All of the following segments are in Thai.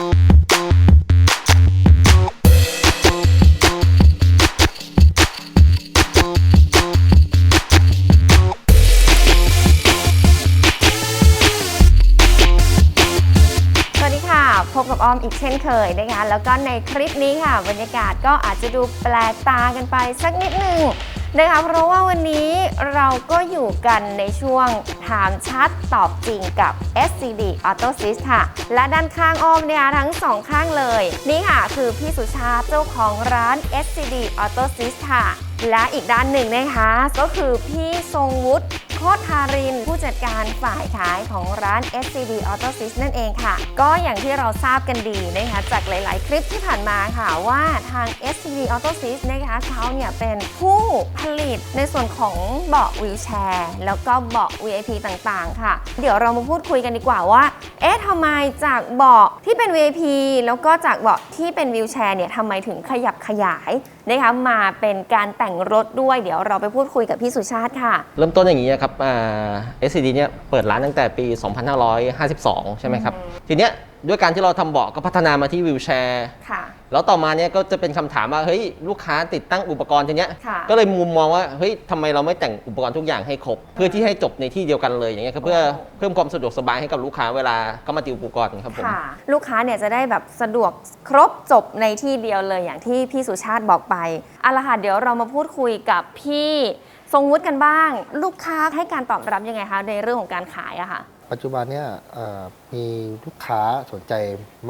สวัสดีค่ะ พบกับออมอีกเช่นเคยนะคะ แล้วก็ในคลิปนี้ค่ะ บรรยากาศก็อาจจะดูแปลกตากันไปสักนิดหนึ่ง นะคะเพราะว่าวันนี้เราก็อยู่กันในช่วงถามชัดตอบจริงกับ SCD AutoSys ค่ะ และด้านข้างอ้อมเนี่ยทั้งสองข้างเลย นี่ค่ะ คือพี่สุชาติเจ้าของร้าน SCD AutoSys ค่ะ และอีกด้านหนึ่งนะคะ ก็คือพี่ทรงวุฒิ โคตรทาริน ผู้จัดการฝ่ายขายของร้าน SCB AutoSys นั่นเองค่ะ ก็อย่างที่เราทราบกันดีนะคะจากหลาย ๆ คลิปที่ผ่านมาค่ะว่าทาง SCB AutoSys นะคะเขาเนี่ยเป็นผู้ผลิตในส่วนของเบาะวีลแชร์ แล้วก็เบาะ VIP ต่าง ๆ ค่ะ เดี๋ยวเรามาพูดคุยกันดีกว่าว่า เอ๊ะทำไมจากเบาะที่เป็น VIP แล้วก็จากเบาะที่เป็นวิวแชร์เนี่ยทำไมถึงขยับขยายนะคะมาเป็นการแต่งรถด้วยเดี๋ยวเราไปพูดคุยกับพี่สุชาติค่ะ เริ่มต้นอย่างนี้นะครับอ่า SCD เนี่ยเปิดร้านตั้งแต่ปี 2552 ใช่ไหมครับ ทีเนี้ย ด้วยการที่เราทำเบาะก็พัฒนามาที่วิวแชร์ค่ะแล้วต่อมาเนี่ยก็จะเป็นคำถามว่าเฮ้ยลูกค้าติดตั้งอุปกรณ์ทีเนี้ยค่ะก็เลยมุมมองว่าเฮ้ยทำไมเราไม่แต่งอุปกรณ์ทุกอย่างให้ครบ เพื่อที่ให้จบในที่เดียวกันเลยอย่างเงี้ยครับเพื่อโอ้เพิ่มความสะดวกสบายให้กับลูกค้าเวลาเขามาติวอุปกรณ์ครับผมค่ะลูกค้าเนี่ยจะได้แบบสะดวกครบจบในที่เดียวเลยอย่างที่พี่สุชาติบอกไปเอาละค่ะเดี๋ยวเรามาพูดคุยกับพี่ทรงวุฒิกันบ้าง ลูกค้าให้การตอบรับยังไงคะในเรื่องของการขายอะค่ะ ปัจจุบันเนี่ยเอ่อมีลูกค้าสนใจ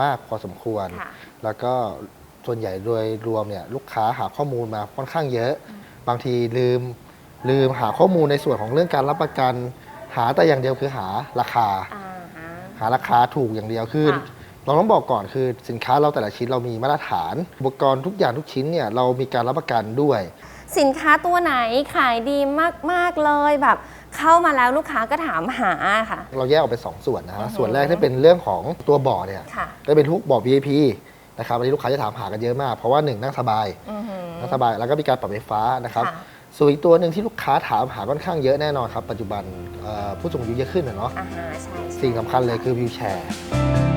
มากพอสมควรค่ะแล้วก็ส่วนใหญ่โดยรวมเนี่ยลูกค้าหาข้อมูลมาค่อนข้างเยอะ บางทีลืมลืมหาข้อมูลในส่วนของเรื่องการรับประกัน หาแต่อย่างเดียวคือหาราคาอ่าฮะหาราคาถูกอย่างเดียวคือค่ะเราต้องบอกก่อนคือสินค้าเราแต่ละชิ้นเรามีมาตรฐาน อุปกรณ์ทุกอย่างทุกชิ้นเนี่ยเรามีการรับประกันด้วย สินค้าตัวไหนขายดีมาก ๆ เลยแบบ เข้ามาแล้วลูกค้าก็ถามหาค่ะ เราแยกออกเป็นสองส่วนนะอืฮะอฮึส่วนแรกที่เป็นเรื่องของตัวเบาะเนี่ยค่ะ ก็เป็นทุกเบาะ VIP นะครับอันนี้ลูกค้าจะถามหากันเยอะมาก เพราะว่าหนึ่งนั่งสบายอือหือ นั่งสบายแล้วก็มีการปรับไฟฟ้านะครับค่ะส่วนอีกตัวหนึ่งที่ลูกค้าถามหาค่อนข้างเยอะแน่นอนครับ ปัจจุบันเอ่อผู้สูงอายุเยอะขึ้นนะเนาะ อ่าฮะใช่ใช่ สิ่งสำคัญเลยคือวิวแชร์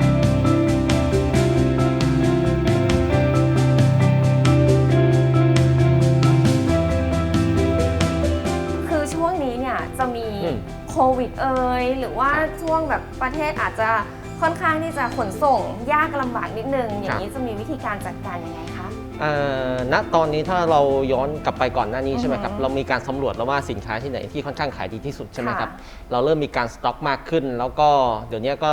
นี้เนี่ยจะมีอืม โควิดเอ่ยหรือว่าช่วงแบบประเทศอาจจะค่อนข้างที่จะขนส่งยากลำบากนิดนึง อย่างนี้จะมีวิธีการจัดการยังไงคะอ่าณตอนนี้ถ้าเราย้อนกลับไปก่อนหน้านี้ใช่ไหมครับอือฮึเรามีการสำรวจแล้วว่าสินค้าที่ไหนที่ค่อนข้างขายดีที่สุดใช่ไหมครับค่ะเราเริ่มมีการสต็อกมากขึ้น แล้วก็เดี๋ยวนี้ก็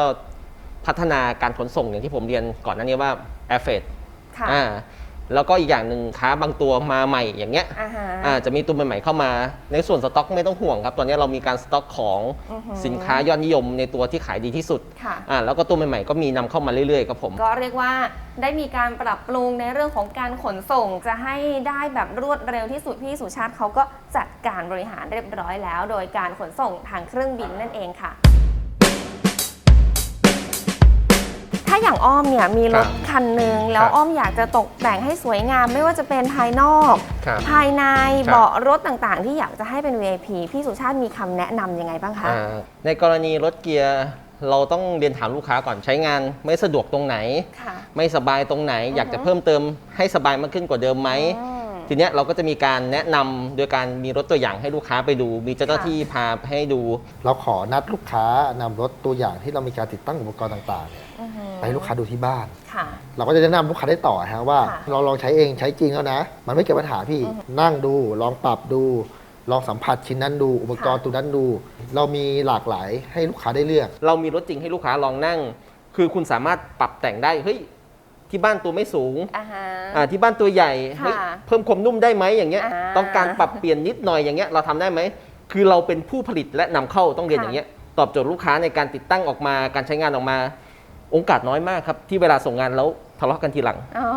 พัฒนาการขนส่งอย่างที่ผมเรียนก่อนหน้านี้ว่า air freight ค่ะ อ่า แล้วก็อีกอย่างหนึ่งค้าบางตัวมาใหม่อย่างเงี้ยอ่าฮะอ่าจะมีตัวใหม่ๆเข้ามา ในส่วนสต็อกไม่ต้องห่วงครับ ตอนนี้เรามีการสต็อกของอือฮึสินค้ายอดนิยมในตัวที่ขายดีที่สุดค่ะ อ่าแล้วก็ตัวใหม่ๆก็มีนำเข้ามาเรื่อยๆครับผม ก็เรียกว่าได้มีการปรับปรุงในเรื่องของการขนส่ง จะให้ได้แบบรวดเร็วที่สุดพี่สุชาติเขาก็จัดการบริหารเรียบร้อยแล้ว โดยการขนส่งทางเครื่องบินนั่นเองค่ะ ถ้าอย่างอ้อมเนี่ยมีรถครับคันหนึ่งแล้วครับอ้อมอยากจะตกแต่งให้สวยงาม ไม่ว่าจะเป็นภายนอกครับภายในครับเบาะรถต่างๆ ที่อยากจะให้เป็น VIP พี่สุชาติมีคำแนะนำยังไงบ้างคะอ่าในกรณีรถเกียร์เราต้องเรียนถามลูกค้าก่อนใช้งาน ไม่สะดวกตรงไหนค่ะไม่สบายตรงไหน อยากจะเพิ่มเติมให้สบายมากขึ้นกว่าเดิมไหมอืม ทีเนี้ยเราก็จะมีการแนะนำโดยการมีรถตัวอย่างให้ลูกค้าไปดู มีเจ้าหน้าค่ะที่พาให้ดู เราขอนัดลูกค้านำรถตัวอย่างที่เรามีการติดตั้งอุปกรณ์ต่างๆเนี่ยอือหือไปให้ลูกค้าดูที่บ้าน ค่ะ เราก็จะแนะนำลูกค้าได้ต่อฮะว่า ค่ะเราลองใช้เองใช้จริงแล้วนะ มันไม่เกิดปัญหาพี่อือฮึนั่งดูลองปรับดู ลองสัมผัสชิ้นนั้นดู อุปกรณ์ค่ะ ตัวนั้นดู เรามีหลากหลายให้ลูกค้าได้เลือก เรามีรถจริงให้ลูกค้าลองนั่ง คือคุณสามารถปรับแต่งได้ เฮ้ย ที่บ้านตัวไม่สูงอ่าฮะ อ่าที่บ้านตัวใหญ่ค่ะเฮ้ยเพิ่มความนุ่มได้ไหมอย่างเงี้ย อ่าต้องการปรับเปลี่ยนนิดหน่อยอย่างเงี้ยเราทำได้ไหมคือเราเป็นผู้ผลิตและนำเข้าต้องเรียนค่ะ อย่างเงี้ยตอบโจทย์ลูกค้าในการติดตั้งออกมาการใช้งานออกมาโอกาสน้อยมากครับที่เวลาส่งงานแล้วทะเลาะกันทีหลัง อ๋อ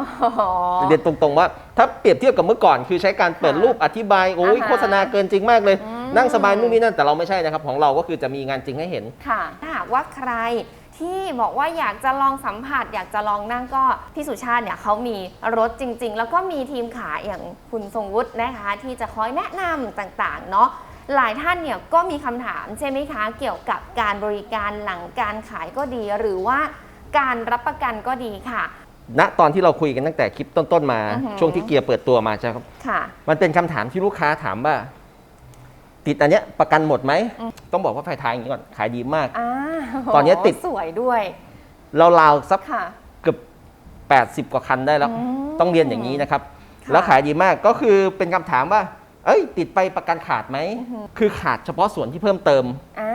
เรียนตรงๆว่าถ้าเปรียบเทียบกับเมื่อก่อน คือใช้การเปิดค่ะรูปอธิบายโอ้ยอ่าฮะโฆษณาเกินจริงมากเลย อืม นั่งสบายนู่นนี่นั่นแต่เราไม่ใช่นะครับ ของเราก็คือจะมีงานจริงให้เห็น ค่ะถ้าหากว่าใคร ที่บอกว่าอยากจะลองสัมผัส อยากจะลองนั่งก็พี่สุชาติเนี่ยเขามีรถจริง ๆ แล้วก็มีทีมขายอย่างคุณทรงวุฒินะคะ ที่จะคอยแนะนำต่างๆเนาะหลายท่านเนี่ยก็มีคำถามใช่ไหมคะ เกี่ยวกับการบริการหลังการขายก็ดี หรือว่าการรับประกันก็ดีค่ะ ณตอนที่เราคุยกันตั้งแต่คลิปต้นๆมา อือหือ ช่วงที่เกียร์เปิดตัวมาใช่ครับค่ะ มันเป็นคำถามที่ลูกค้าถามว่า ติดอันเนี้ยประกันหมดไหมอืมต้องบอกว่าไฟท้ายอย่างนี้ก่อนขายดีมาก อ่าตอนนี้ติด สวยด้วย เราราวๆสักค่ะ เกือบ 80 กว่าคันได้แล้ว อืมต้องเรียนอย่างนี้นะครับ ค่ะแล้วขายดีมากก็คือเป็นคำถามว่า เอ้ย ติดไปประกันขาดไหม อือหือ คือขาดเฉพาะส่วนที่เพิ่มเติม อ่า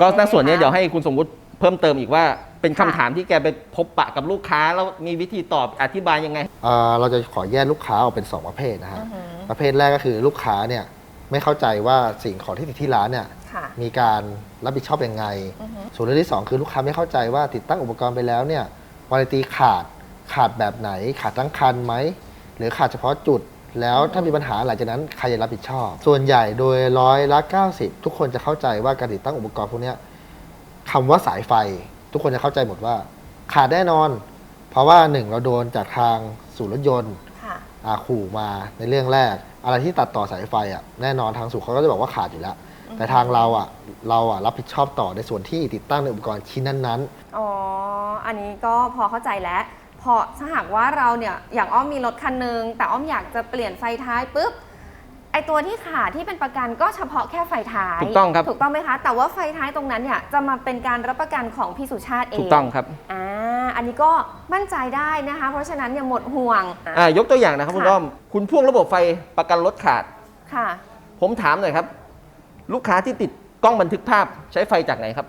ก็ในส่วนนี้ช่ไมคะ เดี๋ยวให้คุณสมมุติเพิ่มเติมอีกว่า เป็นคำค่ะ ถามที่แกไปพบปะกับลูกค้า แล้วมีวิธีตอบอธิบายยังไง เอ่อเราจะขอแยกลูกค้าออกเป็น 2 ประเภทนะฮะ อือหือ ประเภทแรกก็คือลูกค้าเนี่ย ไม่เข้าใจว่าสิ่งของที่ติดที่ร้านเนี่ยค่ะมีการรับผิดชอบยังไง อือหือส่วนเรื่องที่ 2 คือลูกค้าไม่เข้าใจว่าติดตั้งอุปกรณ์ไปแล้วเนี่ยวารันตีขาดขาดแบบไหน ขาดทั้งคันไหม หรือขาดเฉพาะจุด แล้วถ้ามีปัญหาหลังจากนั้นใครจะรับผิดชอบ ส่วนใหญ่โดยร้อยละ 90 ทุกคนจะเข้าใจว่าการติดตั้งอุปกรณ์พวกเนี้ยคำว่าสายไฟ ทุกคนจะเข้าใจหมดว่า ขาดแน่นอน เพราะว่าหนึ่งเราโดนจากทางศูนย์รถยนต์ค่ะ อาขู่มาในเรื่องแรก อะไรที่ตัดต่อสายไฟอะแน่นอนทางสูเขาก็จะบอกว่าขาดอยู่แล้ว แต่ทางเราอะเราอะรับผิดชอบต่อในส่วนที่ติดตั้งในอุปกรณ์ชิ้นนั้นอ๋อ อันนี้ก็พอเข้าใจแล้ว พอถ้าหากว่าเราเนี่ยอย่างอ้อมมีรถคันหนึงแต่อ้อมอยากจะเปลี่ยนไฟท้ายปุ๊บ ไอตัวที่ขาดที่เป็นประกันก็เฉพาะแค่ไฟท้ายถูกต้องครับ ถูกต้องไหมคะ แต่ว่าไฟท้ายตรงนั้นเนี่ยจะมาเป็นการรับประกันของพี่สุชาติเองถูกต้องครับอ่าอันนี้ก็มั่นใจได้นะคะ เพราะฉะนั้นเนี่ยหมดห่วงอ่ายกตัวอย่างนะครับคุณค่ะอ้อมคุณพ่วงระบบไฟประกันรถขาดค่ะ ผมถามหน่อยครับ ลูกค้าที่ติดกล้องบันทึกภาพใช้ไฟจากไหนครับ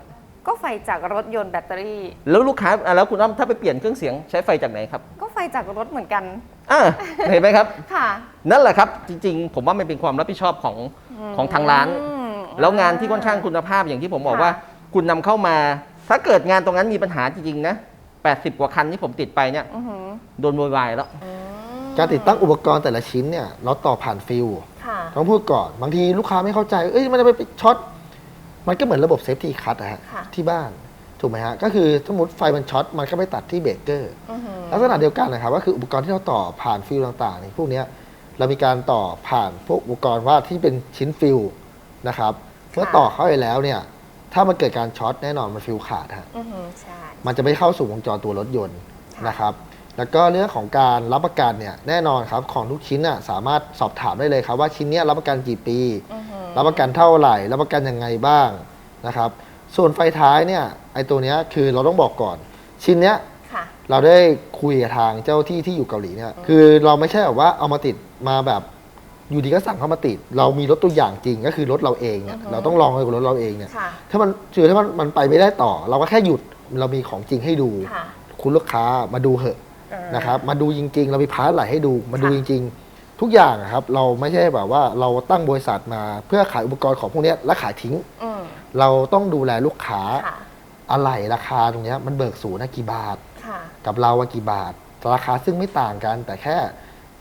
ก็ไฟจากรถยนต์แบตเตอรี่ แล้วลูกค้าอะแล้วคุณอ้อมถ้าไปเปลี่ยนเครื่องเสียงใช้ไฟจากไหนครับก็ไฟจากรถเหมือนกันอ่าเห็นไหมครับ ค่ะนั่นแหละครับ จริงๆ ผมว่ามันเป็นความรับผิดชอบของของทางร้าน อืม แล้วงานที่ค่อนข้างคุณภาพอย่างที่ผมบอกค่ะ ว่า คุณนำเข้ามา ถ้าเกิดงานตรงนั้นมีปัญหาจริงๆนะ80 กว่าคันที่ผมติดไปเนี่ยอือหือโดนโวยวายแล้วอืมๆการติดตั้งอุปกรณ์แต่ละชิ้นเนี่ยเราต่อผ่านฟิลค่ะ ต้องพูดก่อนบางทีลูกค้าไม่เข้าใจ เอ้ยมันจะไปช็อต มันก็เหมือนระบบเซฟตี้คัทอะฮะค่ะ ที่บ้านถูกไหมฮะ ก็คือสมมติไฟมันช็อตมันก็ไปตัดที่เบรกเกอร์อือหือลักษณะเดียวกันนะครับก็คืออุปกรณ์ที่เราต่อผ่านฟิลต่างๆนี่พวกเนี้ยเรามีการต่อผ่านพวกอุปกรณ์ว่าที่เป็นชิ้นฟิลนะครับเมื่อต่อเข้าไปแล้วเนี่ยถ้ามันเกิดการช็อตแน่นอนมันฟิลขาดฮะ อือหือใช่ มันจะไม่เข้าสู่วงจรตัวรถยนต์ค่ะ นะครับ แล้วก็เรื่องของการรับประกันเนี่ยแน่นอนครับของทุกชิ้นน่ะสามารถสอบถามได้เลยครับว่าชิ้นเนี้ยรับประกันกี่ปี อือหือ รับประกันเท่าไหร่ รับประกันยังไงบ้างนะครับ ส่วนไฟท้ายเนี่ยไอตัวเนี้ยคือเราต้องบอกก่อน ชิ้นเนี้ยค่ะ เราได้คุยกับทางเจ้าที่ที่อยู่เกาหลีเนี่ยคือเราไม่ใช่แบบว่าเอามาติดมาแบบอยู่ดีก็สั่งเข้ามาติด เรามีรถตัวอย่างจริงก็คือรถเราเองเนี่ยอือฮึ เราต้องลองเลยกับรถเราเองเนี่ยค่ะ ถ้ามันเจอถ้ามันมันไปไม่ได้ต่อ เราก็แค่หยุดเรามีของจริงให้ดู ค่ะคุณลูกค้ามาดูเหอะอ่านะครับมาดูจริงๆ เรามีพาร์ทไหลให้ดูมาดูค่ะจริงๆ ทุกอย่างอะครับเราไม่ใช่แบบว่าเราตั้งบริษัทมาเพื่อขายอุปกรณ์ของพวกเนี้ยและขายทิ้ง อืมเราต้องดูแลลูกค้าค่ะ อะไรราคาตรงเนี้ยมันเบิกศูนย์นะกี่บาท ค่ะ กับเราว่ากี่บาท ราคาซึ่งไม่ต่างกัน แต่แค่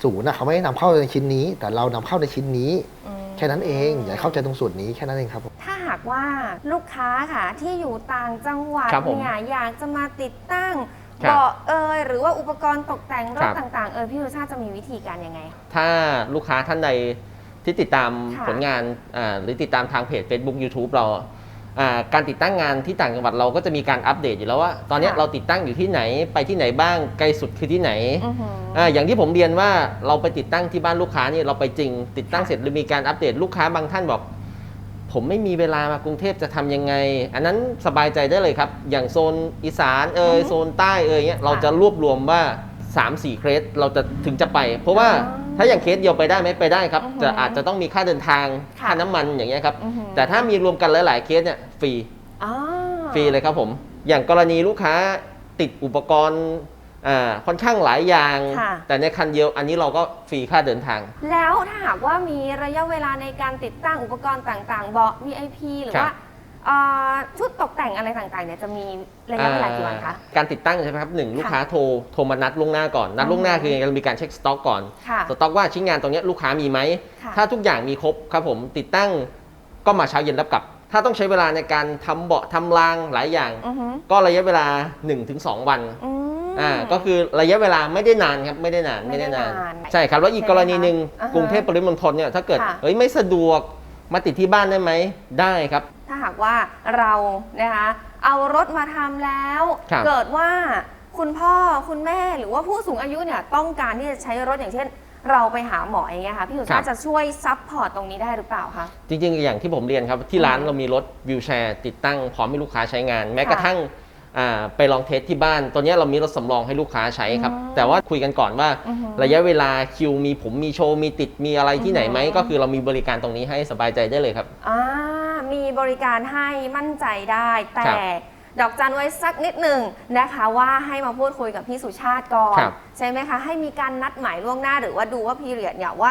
ศูนย์นะเขาไม่ได้นำเข้าในชิ้นนี้ แต่เรานำเข้าในชิ้นนี้ อืม แค่นั้นเองอย่าให้เข้าใจตรงส่วนนี้แค่นั้นเองครับผม ถ้าหากว่าลูกค้าค่ะที่อยู่ต่างจังหวัดครับผม เนี่ยอยากจะมาติดตั้ง ครับเบาะเอยหรือว่าอุปกรณ์ตกแต่งรคถรับ ต่าง ๆ เอยพี่สุชาติจะมีวิธีการยังไง ถ้าลูกค้าท่านใดที่ติดตามค่ะผลงานอ่าหรือติดตามทางเพจ Facebook YouTube เราอ่าการติดตั้งงานที่ต่างจังหวัดเราก็จะมีการอัปเดตอยู่แล้วว่า ตอนเนี้ยค่ะ เราติดตั้งอยู่ที่ไหนไปที่ไหนบ้างไกลสุดคือที่ไหนอือหืออ่าอย่างที่ผมเรียนว่าเราไปติดตั้งที่บ้านลูกค้านี่เราไปจริง ติดตั้งค่ะเสร็จหรือมีการอัปเดตลูกค้าบางท่านบอก ผมไม่มีเวลามากรุงเทพจะทำยังไง อันนั้นสบายใจได้เลยครับ อย่างโซนอีสานเอยโซนใต้เอยเนี้ยเราจะรวบรวมว่า 3-4 เคสเราจะถึงจะไป เพราะว่าอ๋อถ้าอย่างเคสเดียวไปได้ไหมไปได้ครับอือหือจะอาจจะต้องมีค่าเดินทางค่ะ ค่าน้ำมันอย่างเงี้ยครับอือหือแต่ถ้ามีรวมกันหลาย ๆ เคสเนี่ยฟรีอ๋อฟรีเลยครับผม อย่างกรณีลูกค้าติดอุปกรณ์ อ่าค่อนข้างหลายอย่าง ค่ะ แต่ในคันเดียวอันนี้เราก็ฟรีค่าเดินทาง แล้วถ้าหากว่ามีระยะเวลาในการติดตั้งอุปกรณ์ต่างๆ เบาะ VIP หรือครับ ว่าเอ่อชุดตกแต่งอะไรต่างๆเนี่ยจะมีระยะเวลากี่วันคะ อ่าการติดตั้งใช่ไหมครับหนึ่งลูกค้าโทรโทรมานัดล่วงหน้าก่อน นัดอ๋อล่วงหน้าคือเรามีการเช็คสต็อกก่อน ค่ะ สต็อกว่าชิ้นงานตรงเนี้ยลูกค้ามีไหม ค่ะ ถ้าทุกอย่างมีครบครับผมติดตั้งก็มาเช้าเย็นรับกลับ ถ้าต้องใช้เวลาในการทำเบาะทำรางหลายอย่าง อือหือก็ระยะเวลา 1-2 วัน อืม อ่าก็คือระยะเวลาไม่ได้นานครับไม่ได้นานไม่ได้นาน ใช่ครับแล้วอีกกรณีหนึ่งอ่าฮะกรุงเทพปริมณฑลเนี่ยถ้าเกิดค่ะเฮ้ยไม่สะดวกมาติดที่บ้านได้ไหมได้ครับ ถ้าหากว่าเรานะคะเอารถมาทำแล้วครับเกิดว่าคุณพ่อคุณแม่หรือว่าผู้สูงอายุเนี่ยต้องการที่จะใช้รถอย่างเช่นเราไปหาหมออย่างเงี้ยค่ะพี่สุชาติจะช่วยซัพพอร์ตตรงนี้ได้หรือเปล่าคะจริงๆ อย่างที่ผมเรียนครับ ที่ร้านอืมเรามีรถวิวแชร์ติดตั้งพร้อมให้ลูกค้าใช้งาน แม้ค่ะกระทั่ง อ่าไปลองเทสที่บ้าน ตัวเนี้ยเรามีรถสำรองให้ลูกค้าใช้ครับอืมแต่ว่าคุยกันก่อนว่า อือหือระยะเวลาคิวมีผมมีโชว์มีติดมีอะไรที่ไหนไหม อือหือก็คือเรามีบริการตรงนี้ให้สบายใจได้เลยครับ อ่ามีบริการให้มั่นใจได้ แต่ครับดอกจันไว้สักนิดหนึ่งนะคะ ว่าให้มาพูดคุยกับพี่สุชาติก่อน ครับ ใช่ไหมคะ ให้มีการนัดหมายล่วงหน้าหรือว่าดูว่าพีเรียดเนี่ยว่า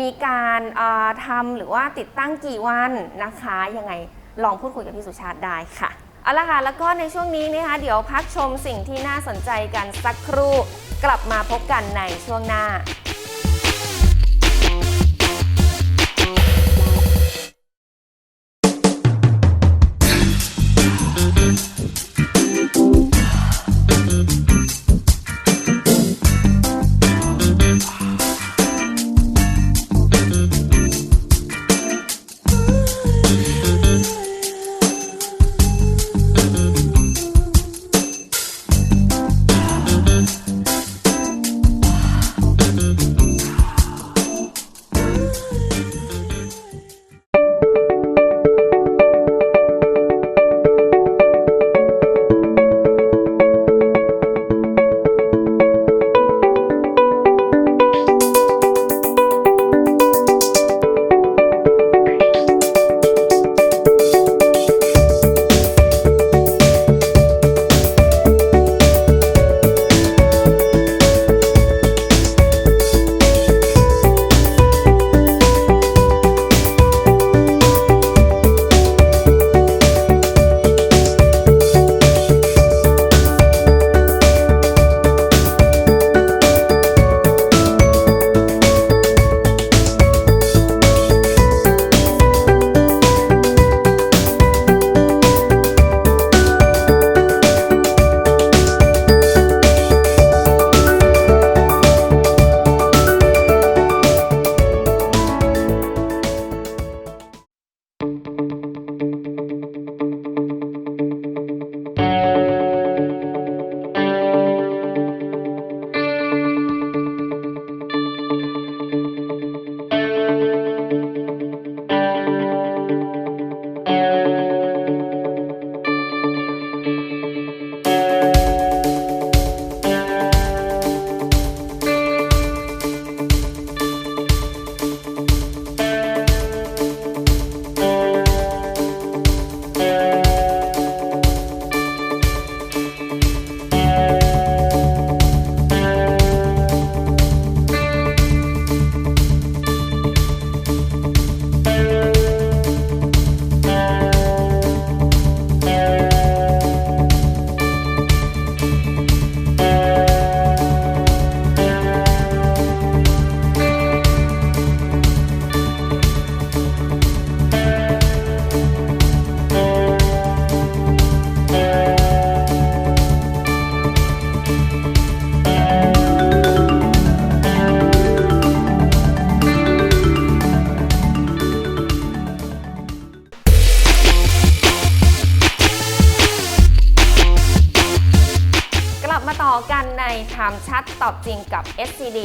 มีการอ่าทำาหรือว่าติดตั้งกี่วันนะคะ ยังไงลองพูดคุยกับพี่สุชาติได้ค่ะ เอาละค่ะแล้วก็ในช่วงนี้นะคะเดี๋ยวพักชมสิ่งที่น่าสนใจกันสักครู่ กลับมาพบกันในช่วงหน้า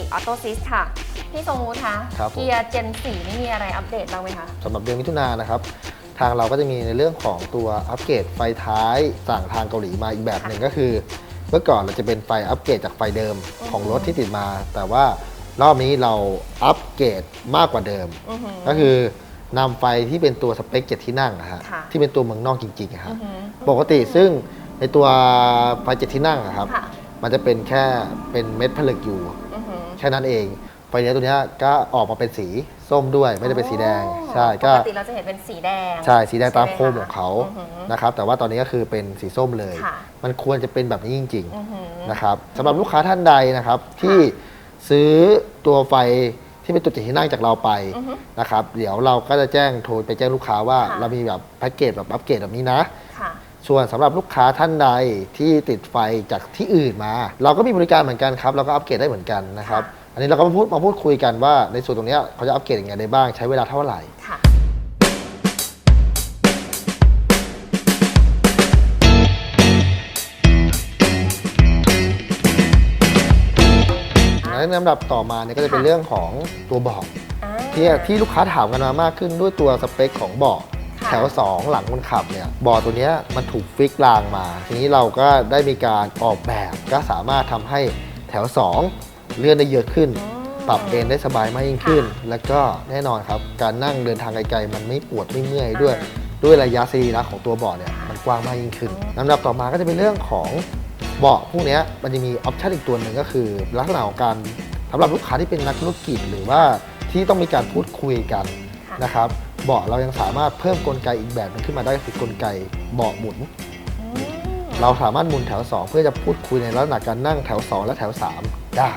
SCD AutoSys ค่ะ พี่ทรงวุฒิคะครับผม เกียร์ Gen 4นี่มีอะไรอัปเดตบ้างไหมคะ สำหรับเดือนมิถุนายนนะครับ ทางเราก็จะมีในเรื่องของตัวอัปเกรดไฟท้ายสั่งทางเกาหลีมาอีกแบบหนึ่งก็คือ เมื่อก่อนเราจะเป็นไฟอัปเกรดจากไฟเดิมของรถที่ติดมา แต่ว่ารอบนี้เราอัปเกรดมากกว่าเดิม อือหือก็คือนำไฟที่เป็นตัวสเปคเจ็ดที่นั่งอะฮะค่ะ ที่เป็นตัวเมืองนอกจริงๆอะฮะ อือหือ ปกติซึ่งในตัวไฟเจ็ดที่นั่งอะครับ ค่ะมันจะเป็นแค่เป็นเม็ดผลึกอยู่อือหือ แค่นั้นเองไฟเลี้ยวตัวเนี้ยก็ออกมาเป็นสีส้มด้วยไม่ได้เป็นสีแดง อ๋อใช่ก็ปกติเราจะเห็นเป็นสีแดงใช่สีแดงตามใช่ไหโคมของเขาอือหือ นะครับ แต่ว่าตอนนี้ก็คือเป็นสีส้มเลย ค่ะ มันควรจะเป็นแบบนี้จริง อือหือ ๆ นะครับสำหรับลูกค้าท่านใดนะครับ ที่ซื้อตัวไฟที่เป็นตัวจิตที่นั่งจากเราไปอือฮึนะครับ เดี๋ยวเราก็จะแจ้งโทรไปแจ้งลูกค้าว่าค่ะ เรามีแบบแพ็กเกจแบบอัปเกรดแบบนี้นะ ค่ะ ส่วนสำหรับลูกค้าท่านใดที่ติดไฟจากที่อื่นมา เราก็มีบริการเหมือนกันครับเราก็อัปเกรดได้เหมือนกันนะครับ อันนี้เราก็มาพูดมาพูดคุยกันว่าในส่วนตรงนี้เขาจะอัปเกรดยังไงได้บ้างใช้เวลาเท่าไหร่ในลำดับต่อมาเนี่ยก็จะเป็นเรื่องของตัวบอกที่ที่ลูกค้าถามกันมามากขึ้นด้วยตัวสเปคของบอก แถว 2 หลังคนขับเนี่ยเบาะตัวเนี้ยมันถูกฟิกรางมา ทีนี้เราก็ได้มีการออกแบบก็สามารถทำให้แถว 2 เลื่อนได้เยอะขึ้นอืมปรับเอนได้สบายมากยิ่งขึ้น แล้วก็แน่นอนครับ การนั่งเดินทางไกลๆมันไม่ปวดไม่เมื่อยด้วยอ่ด้วยระยะสรีระของตัวเบาะเนี่ยมันกว้างมากยิ่งขึ้นลำดับต่อมาก็จะเป็นเรื่องของเบาะพวกเนี้ยมันจะมีออปชั่นอีกตัวหนึ่งก็คือ ลักษณะของการสำหรับลูกค้าที่เป็นนักธุรกิจหรือว่าที่ต้องมีการพูดคุยกันค่ะนะครับ เบาะเรายังสามารถเพิ่มกลไกอีกแบบหนึงขึ้นมาได้คือกลไกเบาะหมุนอืมเราสามารถหมุนแถว 2 เพื่อจะพูดคุยในลักษณะการนั่งแถว 2 และแถว 3 ได้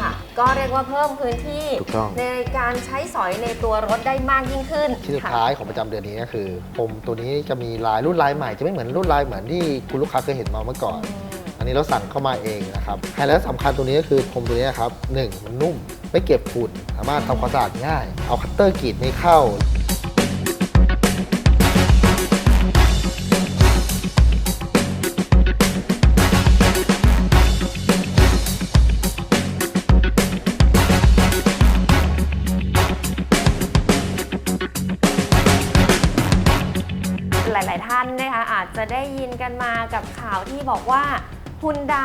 ค่ะ ก็เรียกว่าเพิ่มพื้นที่ ถูกต้อง ในการใช้สอยในตัวรถได้มากยิ่งขึ้นที่สุดค่ะท้ายของประจำเดือนนี้ก็คือผมตัวนี้จะมีลายรุ่นลายใหม่จะไม่เหมือนรุ่นลายเหมือนที่คุณลูกค้าเคยเห็นมาเมื่อก่อน อันนี้เราสั่งเข้ามาเองนะครับไฮไลท์สำคัญตัวนี้ก็คือผมตัวนี้ครับหนึ่งมันนุ่มไม่เก็บฝุ่นสามารถทำความสะอาดง่าย เอาคัตเตอร์กรีดไม่เข้า กันมากับข่าวที่บอกว่าฮุนได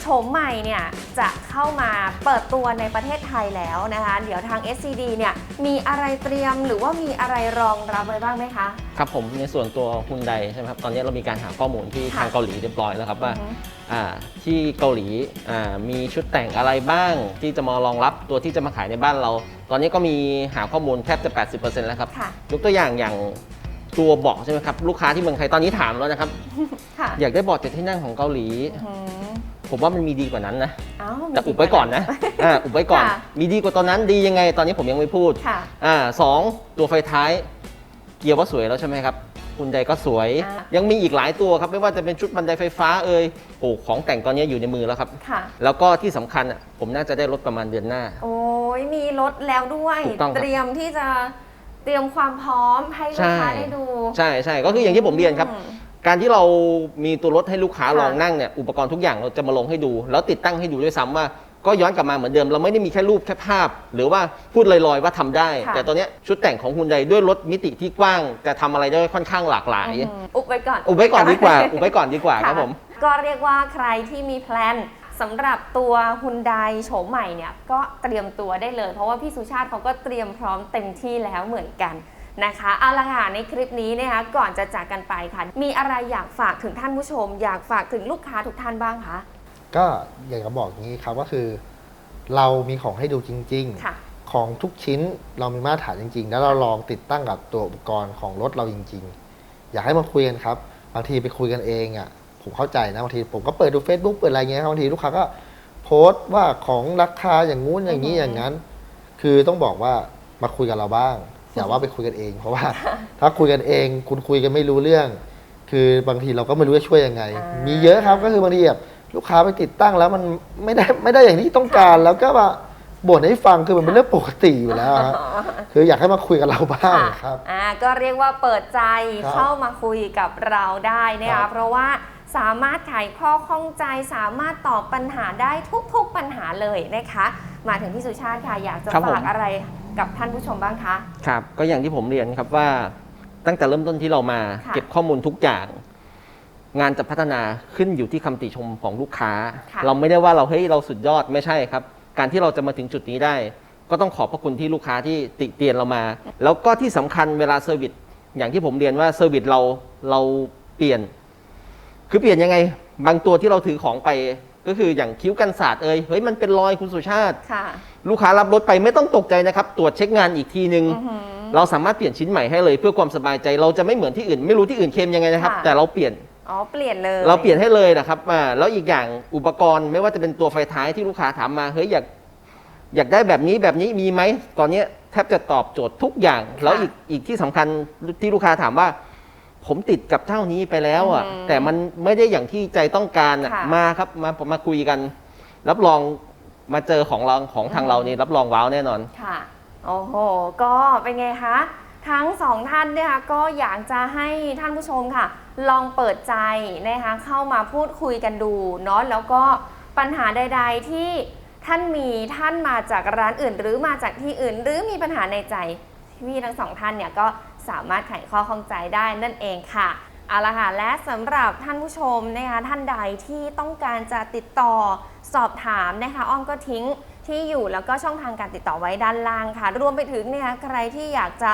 โฉมใหม่เนี่ยจะเข้ามาเปิดตัวในประเทศไทยแล้วนะคะ เดี๋ยวทาง SCD เนี่ยมีอะไรเตรียมหรือว่ามีอะไรรองรับไว้บ้างไหมคะ ครับผมในส่วนตัวฮุนไดใช่ไหมครับ ตอนนี้เรามีการหาข้อมูลที่ค่ะทางเกาหลีเรียบร้อยแล้วครับว่าอือฮึอ่าที่เกาหลีอ่ามีชุดแต่งอะไรบ้าง ที่จะมารองรับตัวที่จะมาขายในบ้านเรา ตอนนี้ก็มีหาข้อมูลแทบจะ 80%แล้วครับค่ะยกตัวอย่างอย่าง ตัวเบาะใช่ไหมครับ ลูกค้าที่เมืองไทยตอนนี้ถามแล้วนะครับ ค่ะอยากได้เบาะเจ็ดที่นั่งของเกาหลี อืมผมว่ามันมีดีกว่านั้นนะ เอ้ามีแต่อุบไว้ก่อนนะอ่าอุบไว้ก่อนค่ะมีดีกว่าตอนนั้นดียังไง ตอนนี้ผมยังไม่พูดค่ะอ่าสองตัวไฟท้าย เกียร์ว่าสวยแล้วใช่ไหมครับคุณใดก็สวยอ่ายังมีอีกหลายตัวครับ ไม่ว่าจะเป็นชุดบันไดไฟฟ้าเอ่ยโอ้ของแต่งตอนนี้อยู่ในมือแล้วครับ ค่ะ แล้วก็ที่สำคัญอะผมน่าจะได้รถประมาณเดือนหน้า โอ้ยมีรถแล้วด้วย ถูกต้องครับ เตรียมที่จะ เตรียมความพร้อมให้ลูกค้าใช่ได้ดู ใช่ใช่ก็คืออย่างที่ผมเรียนครับอืมการที่เรามีตัวรถให้ลูกค้าค่ะลองนั่งเนี่ยอุปกรณ์ทุกอย่างเราจะมาลงให้ดู แล้วติดตั้งให้ดูด้วยซ้ำว่าก็ย้อนกลับมาเหมือนเดิม เราไม่ได้มีแค่รูปแค่ภาพ หรือว่าพูดลอยๆว่าทำได้ค่ะแต่ตอนเนี้ยชุดแต่งของคุณใดด้วยรถมิติที่กว้างจะทำอะไรได้ค่อนข้างหลากหลายอืมอุบไว้ก่อน อุบไว้ก่อนดีกว่า อุบไว้ก่อนดีกว่าครับผม ก็เรียกว่าใครที่มีแพลน สำหรับตัวฮุนไดโฉมใหม่เนี่ยก็เตรียมตัวได้เลย เพราะว่าพี่สุชาติเขาก็เตรียมพร้อมเต็มที่แล้วเหมือนกันนะคะเอาละค่ะในคลิปนี้นะคะก่อนจะจากกันไปค่ะ มีอะไรอยากฝากถึงท่านผู้ชม อยากฝากถึงลูกค้าทุกท่านบ้างคะก็อยากจะบอกอย่างนี้ครับก็คือ เรามีของให้ดูจริง ค่ะ ๆ ของทุกชิ้นเรามีมาตรฐานจริง ๆ แล้วเราลองติดตั้งกับตัวอุปกรณ์ของรถเราจริง ๆ อยากให้มาคุยกันครับบางทีไปคุยกันเองอะ ผมเข้าใจนะบางทีผมก็เปิดดู Facebook เปิดอะไรเงี้ยครับบางทีลูกค้าก็โพสต์ว่าของราคาอย่างงู้นอย่างนี้อือหือออย่างนั้น คือต้องบอกว่ามาคุยกับเราบ้าง อย่าว่าไปคุยกันเอง เพราะว่า ถ้าคุยกันเอง คุณคุยกันไม่รู้เรื่อง คือบางทีเราก็ไม่รู้จะช่วยยังไงอ่ามีมีเยอะครับก็คือบางทีแบบลูกค้าไปติดตั้งแล้วมันไม่ได้ไม่ได้อย่างที่ต้องการแล้วก็มาบ่นให้ฟังคือมันเป็นเรื่องปกติอยู่แล้วฮะคืออยากให้มาคุยกับเราบ้างครับอ่าก็เรียกว่าเปิดใจครับเข้ามาคุยกับเราได้นะครัคะบเพราะว่า สามารถไขข้อข้องใจสามารถตอบปัญหาได้ทุกๆปัญหาเลยนะคะ มาถึงพี่สุชาติค่ะอยากจะครับผม ฝากอะไรกับท่านผู้ชมบ้างคะ ครับก็อย่างที่ผมเรียนครับว่าตั้งแต่เริ่มต้นที่เรามา ค่ะ เก็บข้อมูลทุกอย่าง งานจะพัฒนาขึ้นอยู่ที่คำติชมของลูกค้า ค่ะ เราไม่ได้ว่าเราเฮ้ยเราสุดยอดไม่ใช่ครับ การที่เราจะมาถึงจุดนี้ได้ ก็ต้องขอบพระคุณที่ลูกค้าที่ติเตียนเรามา แล้วก็ที่สำคัญเวลาเซอร์วิสอย่างที่ผมเรียนว่าเซอร์วิสเราเราเปลี่ยน คือเปลี่ยนยังไง บางตัวที่เราถือของไป ก็คืออย่างคิ้วกันศาสตร์เอ่ยเฮ้ยมันเป็นรอยคุณสุชาติ ค่ะ ลูกค้ารับรถไปไม่ต้องตกใจนะครับ ตรวจเช็คงานอีกทีนึง อื้อหือ เราสามารถเปลี่ยนชิ้นใหม่ให้เลยเพื่อความสบายใจ เราจะไม่เหมือนที่อื่น ไม่รู้ที่อื่นเคลมยังไงนะครับ ค่ะ แต่เราเปลี่ยน อ๋อ เปลี่ยนเลย เราเปลี่ยนให้เลยนะครับอ่าแล้วอีกอย่างอุปกรณ์ไม่ว่าจะเป็นตัวไฟท้ายที่ลูกค้าถามมาเฮ้ยอยากอยากได้แบบนี้แบบนี้มีไหมตอนนี้แทบจะตอบโจทย์ทุกอย่าง แล้วอีกอีกที่สำคัญที่ลูกค้าถามว่า ผมติดกับเท่านี้ไปแล้วอะ อืมแต่มันไม่ได้อย่างที่ใจต้องการอะค่ะ มาครับมามาคุยกัน รับรองมาเจอของเราของทางเรานี่รับรองว้าวแน่นอน ค่ะ โอ้โห ก็เป็นไงคะ ทั้งสองท่านเนี่ยค่ะก็อยากจะให้ท่านผู้ชมค่ะ ลองเปิดใจนะคะเข้ามาพูดคุยกันดูเนาะแล้วก็ปัญหาใด ๆ ที่ท่านมีท่านมาจากร้านอื่น หรือมาจากที่อื่น หรือมีปัญหาในใจพี่ทั้งสองท่านเนี่ยก็ สามารถไขข้อข้องใจได้นั่นเองค่ะเอาละค่ะและสำหรับท่านผู้ชมนะคะท่านใดที่ต้องการจะติดต่อสอบถามนะคะอ้อมก็ทิ้งที่อยู่แล้วก็ช่องทางการติดต่อไว้ด้านล่างค่ะ รวมไปถึงนะคะใครที่อยากจะ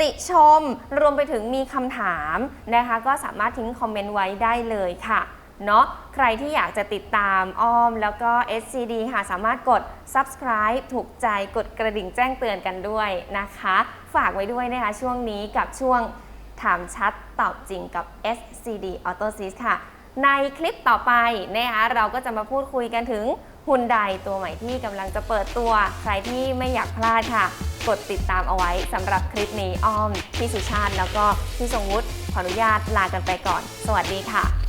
ติชม รวมไปถึงมีคำถามนะคะ ก็สามารถทิ้งคอมเมนต์ไว้ได้เลยค่ะ เนาะใครที่อยากจะติดตามอ้อมแล้วก็ SCD ค่ะสามารถกด subscribe ถูกใจกดกระดิ่งแจ้งเตือนกันด้วยนะคะ ฝากไว้ด้วยนะคะช่วงนี้กับช่วงถามชัดตอบจริงกับ SCD Auto s y s ค่ะ ในคลิปต่อไปนะคะเราก็จะมาพูดคุยกันถึงหุ่นใดตัวใหม่ที่กำลังจะเปิดตัว ใครที่ไม่อยากพลาดค่ะ กดติดตามเอาไว้สำหรับคลิปนี้อ้อม พี่สุชาติแล้วก็พี่ทรงวุฒิขออนุญาตลากันไปก่อน สวัสดีค่ะ